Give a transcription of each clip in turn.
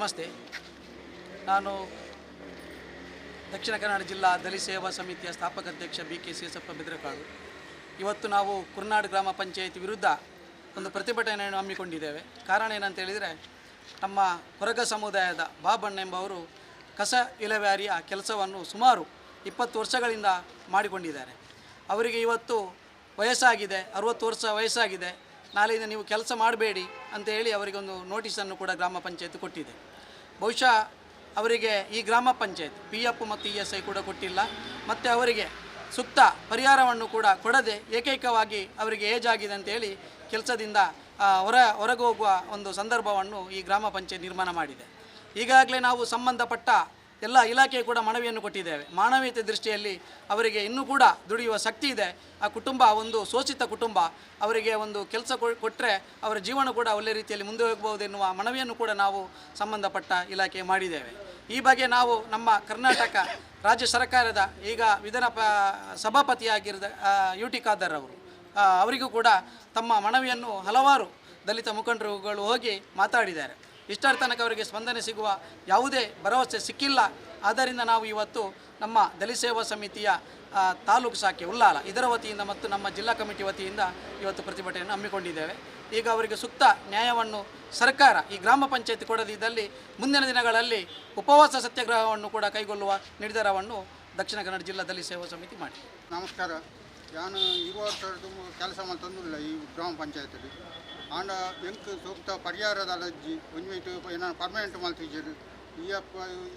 ನಮಸ್ತೆ. ನಾನು ದಕ್ಷಿಣ ಕನ್ನಡ ಜಿಲ್ಲಾ ದಲಿ ಸೇವಾ ಸಮಿತಿಯ ಸ್ಥಾಪಕ ಅಧ್ಯಕ್ಷ ಬಿ ಕೆ ಸೇಸಪ್ಪ ಬೆದ್ರಕಾಳು ಇವತ್ತು ನಾವು ಕುರ್ನಾಡು ಗ್ರಾಮ ಪಂಚಾಯಿತಿ ವಿರುದ್ಧ ಒಂದು ಪ್ರತಿಭಟನೆಯನ್ನು ಹಮ್ಮಿಕೊಂಡಿದ್ದೇವೆ. ಕಾರಣ ಏನಂತ ಹೇಳಿದರೆ ನಮ್ಮ ಹೊರಗ ಸಮುದಾಯದ ಬಾಬಣ್ಣ ಎಂಬವರು ಕಸ ವಿಲೇವಾರಿಯ ಕೆಲಸವನ್ನು ಸುಮಾರು ಇಪ್ಪತ್ತು ವರ್ಷಗಳಿಂದ ಮಾಡಿಕೊಂಡಿದ್ದಾರೆ. ಅವರಿಗೆ ಇವತ್ತು ವಯಸ್ಸಾಗಿದೆ, ಅರುವತ್ತು ವರ್ಷ ವಯಸ್ಸಾಗಿದೆ. ನಾಳೆಯಿಂದ ನೀವು ಕೆಲಸ ಮಾಡಬೇಡಿ ಅಂತ ಹೇಳಿ ಅವರಿಗೊಂದು ನೋಟಿಸನ್ನು ಕೂಡ ಗ್ರಾಮ ಪಂಚಾಯತ್ ಕೊಟ್ಟಿದೆ. ಬಹುಶಃ ಅವರಿಗೆ ಈ ಗ್ರಾಮ ಪಂಚಾಯತ್ ಪಿ ಎಫ್ ಮತ್ತು ಇ ಎಸ್ ಐ ಕೂಡ ಕೊಟ್ಟಿಲ್ಲ. ಮತ್ತು ಅವರಿಗೆ ಸೂಕ್ತ ಪರಿಹಾರವನ್ನು ಕೂಡ ಕೊಡದೆ ಏಕೈಕವಾಗಿ ಅವರಿಗೆ ಏಜ್ ಆಗಿದೆ ಅಂತೇಳಿ ಕೆಲಸದಿಂದ ಹೊರ, ಹೊರಗೋಗುವ ಒಂದು ಸಂದರ್ಭವನ್ನು ಈ ಗ್ರಾಮ ಪಂಚಾಯತ್ ನಿರ್ಮಾಣ ಮಾಡಿದೆ. ಈಗಾಗಲೇ ನಾವು ಸಂಬಂಧಪಟ್ಟ ಎಲ್ಲ ಇಲಾಖೆ ಕೂಡ ಮನವಿಯನ್ನು ಕೊಟ್ಟಿದ್ದೇವೆ. ಮಾನವೀಯತೆ ದೃಷ್ಟಿಯಲ್ಲಿ ಅವರಿಗೆ ಇನ್ನೂ ಕೂಡ ದುಡಿಯುವ ಶಕ್ತಿ ಇದೆ. ಆ ಕುಟುಂಬ ಒಂದು ಶೋಷಿತ ಕುಟುಂಬ ಅವರಿಗೆ ಒಂದು ಕೆಲಸ ಕೊಟ್ಟರೆ ಅವರ ಜೀವನ ಕೂಡ ಒಳ್ಳೆ ರೀತಿಯಲ್ಲಿ ಮುಂದೆ ಹೋಗಬಹುದು ಎನ್ನುವ ಮನವಿಯನ್ನು ಕೂಡ ನಾವು ಸಂಬಂಧಪಟ್ಟ ಇಲಾಖೆ ಮಾಡಿದ್ದೇವೆ. ಈ ಬಗ್ಗೆ ನಾವು ನಮ್ಮ ಕರ್ನಾಟಕ ರಾಜ್ಯ ಸರ್ಕಾರದ ಈಗ ವಿಧಾನ ಪ ಸಭಾಪತಿಯಾಗಿರದ ಯು ಟಿ ಖಾದರ್ ಅವರು ಅವರಿಗೂ ಕೂಡ ತಮ್ಮ ಮನವಿಯನ್ನು ಹಲವಾರು ದಲಿತ ಮುಖಂಡರುಗಳು ಹೋಗಿ ಮಾತಾಡಿದ್ದಾರೆ. ಇಷ್ಟರ ತನಕ ಅವರಿಗೆ ಸ್ಪಂದನೆ ಸಿಗುವ ಯಾವುದೇ ಭರವಸೆ ಸಿಕ್ಕಿಲ್ಲ. ಆದ್ದರಿಂದ ನಾವು ಇವತ್ತು ನಮ್ಮ ದಲಿತ ಸೇವಾ ಸಮಿತಿಯ ತಾಲೂಕು ಶಾಖೆ ಉಲ್ಲಾಲ ಇದರ ವತಿಯಿಂದ ಮತ್ತು ನಮ್ಮ ಜಿಲ್ಲಾ ಕಮಿಟಿ ವತಿಯಿಂದ ಇವತ್ತು ಪ್ರತಿಭಟನೆಯನ್ನು ಹಮ್ಮಿಕೊಂಡಿದ್ದೇವೆ. ಈಗ ಅವರಿಗೆ ಸೂಕ್ತ ನ್ಯಾಯವನ್ನು ಸರ್ಕಾರ ಈ ಗ್ರಾಮ ಪಂಚಾಯತಿ ಕೊಡದಿದ್ದಲ್ಲಿ ಮುಂದಿನ ದಿನಗಳಲ್ಲಿ ಉಪವಾಸ ಸತ್ಯಾಗ್ರಹವನ್ನು ಕೂಡ ಕೈಗೊಳ್ಳುವ ನಿರ್ಧಾರವನ್ನು ದಕ್ಷಿಣ ಕನ್ನಡ ಜಿಲ್ಲಾ ದಲಿತ ಸೇವಾ ಸಮಿತಿ ಮಾಡಿ ನಮಸ್ಕಾರ. ನಾನು ಇರುವಂಥದ್ದು ಕೆಲಸ ಮಾಡ್ತಂದಿಲ್ಲ ಈ ಗ್ರಾಮ ಪಂಚಾಯತಲ್ಲಿ. ಆಂಡ ಎಂಕ್ ಸೂಕ್ತ ಪರಿಹಾರದ ಅಲರ್ಜಿ ಒಂಜುಮಿಟ್ಟು ಏನಾದ್ರು ಪರ್ಮನೆಂಟ್ ಮಾಡ್ತಿದ್ದೀರಿ E F,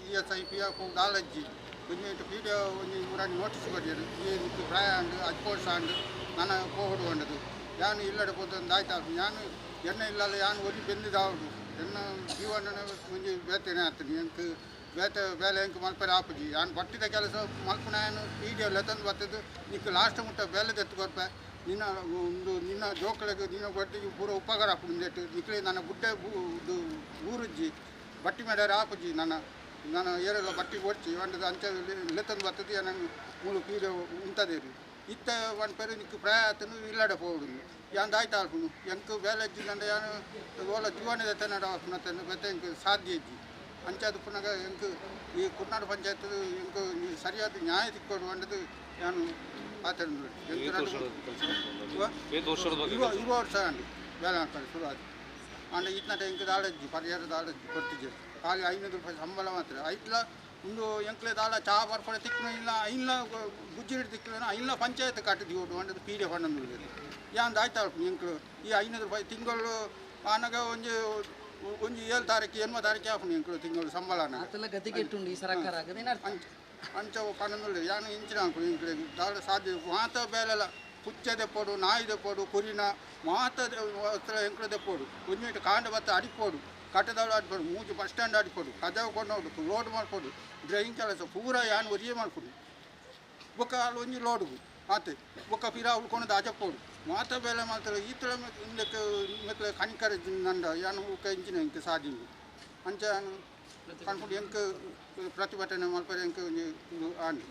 E S I, P F allergy ಒಂಜುಮಿಟ್ಟು P D ಒಂದು ಮೂರಾಗಿ ನೋಟಿಸ್ ಕೊಡ್ಯರು ಈ ನಿಕ್ಕು ಪ್ರಾಯ ಆಂಡ್ ಅಜ್ಕೋರ್ಸ್ ಆಂಡ್ ನನ್ನ ಪೋಹುಡು ಕೊಂಡದು ಯಾನು ಇಲ್ಲಡೆ ಪೋತಂದು ಆಯ್ತಾ? ಯಾನು ಎಣ್ಣೆ ಇಲ್ಲಲ್ಲ ಯಾನು ಒಲಿ ಬೆಂದಿದಾವುಡು ಎನ್ನ ಜೀವನ ಒಂಜಿ ಬೇತನೆ ಆಗ್ತೀನಿ ಎಂಕ್ ಬೇತೆ ಬೇಲೆ ಎಂಕ್ ಮಲ್ಪರೆ ಆಪುಜಿ ಆನ್ ಬಟ್ಟಿದ ಕೆಲಸ ಮಲ್ಪನ ಏನು, ಪೀಡಿಯೋ ಲೆತಂದು ಬರ್ತದ್ದು ನಿಕ್ ಲಾಸ್ಟ್ ಮುಟ್ಟ ಬೇಲೆದ ತೆತ್ತು ಕೊರ್ಪೆ ನಿನ್ನ ಒಂದು, ನಿನ್ನ ಜೋಕಳಿಗೆ ನಿನ್ನ ಬಟ್ಟಿಗೆ ಪೂರ ಉಪಕಾರ ಆಪು ನೆಟ್ಟು ನಿಕ್ಲೆ ನನ್ನ ಬುಡ್ಡೆ ಊರುಜ್ಜಿ, ಬಟ್ಟಿ ಮೇಡ ಆಪುಜಿ ನನ್ನ. ನಾನು ಏರೆಲ್ಲ ಬಟ್ಟಿ ಓಡ್ಚಿ ಒಂದು ಅಂಚೆ ಲೆತಂದು ಬರ್ತದೆ ನಾನು ಮೂಲು ಉಂಟದೇ ರೀ ಇತ್ತ ಒಂದು ಪೇರು ನಿಕ್ಕು ಪ್ರಯಾತನು ಇಲ್ಲಾಡ ಪೋಡು. ಯಾಂದ ಆಯ್ತಾ ಆಲ್ಪುನು ಎಂಕು ಬೇಲೆ ಇಜ್ಜಿ ನಂದ ಯಾನು ಓಲ ಜೀವನದ ತೆನ್ನಡ ತನ್ನ ಎಂಕ್ ಸಾಧ್ಯ ಇಜ್ಜಿ. ಅಂಚಾದ ಪುನಗ ಎಂಕ್ ಈ ಕುರ್ನಾಡು ಪಂಚಾಯತ್ ಎಂಕ್ ಸರಿಯಾದ ನ್ಯಾಯ ತಿಕ್ಕೊಂಡು ಅನ್ನೋದು ನಾನು ಇರುವ ಇರುವ ವರ್ಷ ಅಂಡಿ ಬೇಲೆ ಹಾಕೊಂಡು ಶುರು ಆಯ್ತು. ಅಂಡ ಇತ್ನಟ ಎಂಕ್ ದಾಳಜ್ಜಿ ಪರಿಹಾರ ದಾಳಜ್ಜಿ ಕೊಟ್ಟಿದ್ದೆ ಖಾಲಿ ಐನೂರು ರೂಪಾಯಿ ಸಂಬಳ ಮಾತ್ರ. ಐತ್ಲ ಒಂದು ಎಂಕ್ಲೆ ದಾಳ ಚಾ ಬರ್ಪಡೆ ತಿಕ್ಕನ ಇಲ್ಲ ಐನ್ಲ ಹಿಡಿದು ತಿಕ್ಕನ ಇಲ್ಲ ಪಂಚಾಯತ್ ಕಟ್ಟಿದ್ವಿ ಒಟ್ಟು ಅಂಡದು ಡಿ ಹೊಣ್ಣನ್ನು ಅನ್ನೋದು ಯಾಂದ ಆಯ್ತಾ ಎಂಕ್ಳು? ಈ ಐನೂರು ರೂಪಾಯಿ ತಿಂಗಳು ಆನಾಗ ಒಂಜಿ ಒಂಜಿ ಏಳು ತಾರೀಕು ಎನ್ಮ ತಾರೀಕು ಆಪುನು ಎಂಕ್ಲು ತಿಂಗಳು ಸಂಬಳನ ಪಂಚ ಈ ಸರ್ಕಾರ ಆಗದೇನು ಅಂಚ ಅಂಚ ಪನ್ನೊಂದು ಯಾನು ಇಂಚಿನ ಅಂಕು ಇಂಕ್ಲೆ ದಾಳ ಸಾಧ್ಯ ಮಾತ ಬೇಲೆಲ್ಲ. ಪುಚ್ಚ ದೆಪ್ಪೋಡು ನಾಯಿ ದೆಪ್ಪೋಡು ಕುರಿನ ಮಾತ ಹತ್ರ ಎಂಕ್ಲೆ ದೆಪ್ಪೋಡು ಮೀಟ್ ಕಾಂಡ ಬತ್ತ ಅಡಿಪೋಡು ಕಟ್ಟದವಳು ಆಡ್ಬೋದು ಮೂಜು ಬಸ್ ಸ್ಟ್ಯಾಂಡ್ ಕದವ ಕದವು ಕೊಂಡು ಲೋಡ್ ಮಾಡ್ಕೊಡು. ಡ್ರೈವಿಂಗ್ ಕೆಲಸ. ಪೂರ ಯಾನು ಒರಿಯೇ ಮಾಡ್ಕೊಡು. ಬೊಕ್ಕ ಅಲ್ಲಿ ಒಂಜಿ ಲೋಡುಗು ಆತೆ ಬೊಕ್ಕ ಪಿರ ಉಳ್ಕೊಂಡು ಅಜಪ್ಪೋಡು ಮಾತ ಬೇಲೆ ಮಾತ್ರ ಈತಳ ಇಂದಕ್ಕೆ ಮೆಕ್ಲೆ ಕಣಿಕರ ನಂಡ ಯಾನು ಉಕ ಇಂಚಿನ ಇಂಕ ಸಾದಿಂಗು ಅಂಚ ಕನ್ಕೊಂಡು ಎಂಕ್ ಪ್ರತಿಭಟನೆ ಎಂಕ್ ಒಂಜಿ ಇದು ಆಂಡಿ